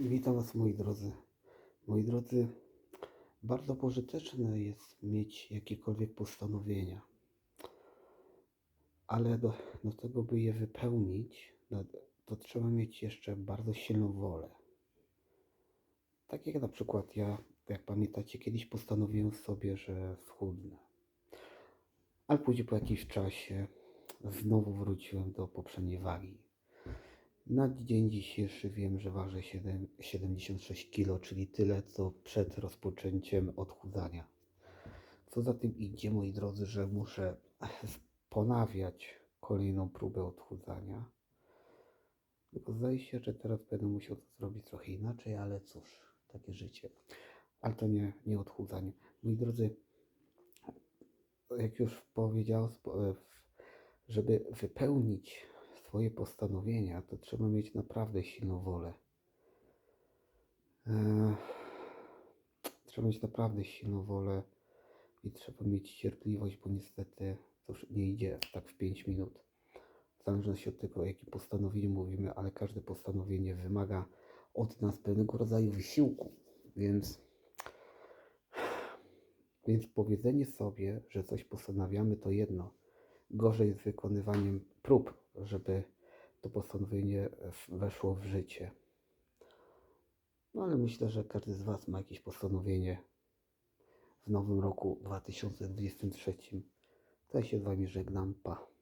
Witam Was moi drodzy. Moi drodzy, bardzo pożyteczne jest mieć jakiekolwiek postanowienia, ale do, do tego, by je wypełnić, to trzeba mieć jeszcze bardzo silną wolę. Tak jak na przykład ja, jak pamiętacie, kiedyś postanowiłem sobie, że schudnę. Ale później po jakimś czasie znowu wróciłem do poprzedniej wagi. Na dzień dzisiejszy wiem, że ważę 7, 76 kg, czyli tyle co przed rozpoczęciem odchudzania. Co za tym idzie, moi drodzy, że muszę ponawiać kolejną próbę odchudzania. Tylko zdaje się, że teraz będę musiał to zrobić trochę inaczej, ale cóż, takie życie. Ale to nie, nie odchudzanie. Moi drodzy, jak już powiedział, żeby wypełnić swoje postanowienia, to trzeba mieć naprawdę silną wolę. Eee, Trzeba mieć naprawdę silną wolę i trzeba mieć cierpliwość, bo niestety to już nie idzie tak w 5 minut. W zależności od tego, o jakim postanowieniu mówimy, ale każde postanowienie wymaga od nas pewnego rodzaju wysiłku, więc więc powiedzenie sobie, że coś postanawiamy, to jedno. Gorzej z wykonywaniem prób, żeby to postanowienie weszło w życie. No ale myślę, że każdy z Was ma jakieś postanowienie w nowym roku 2023. To ja się z Wami żegnam. Pa.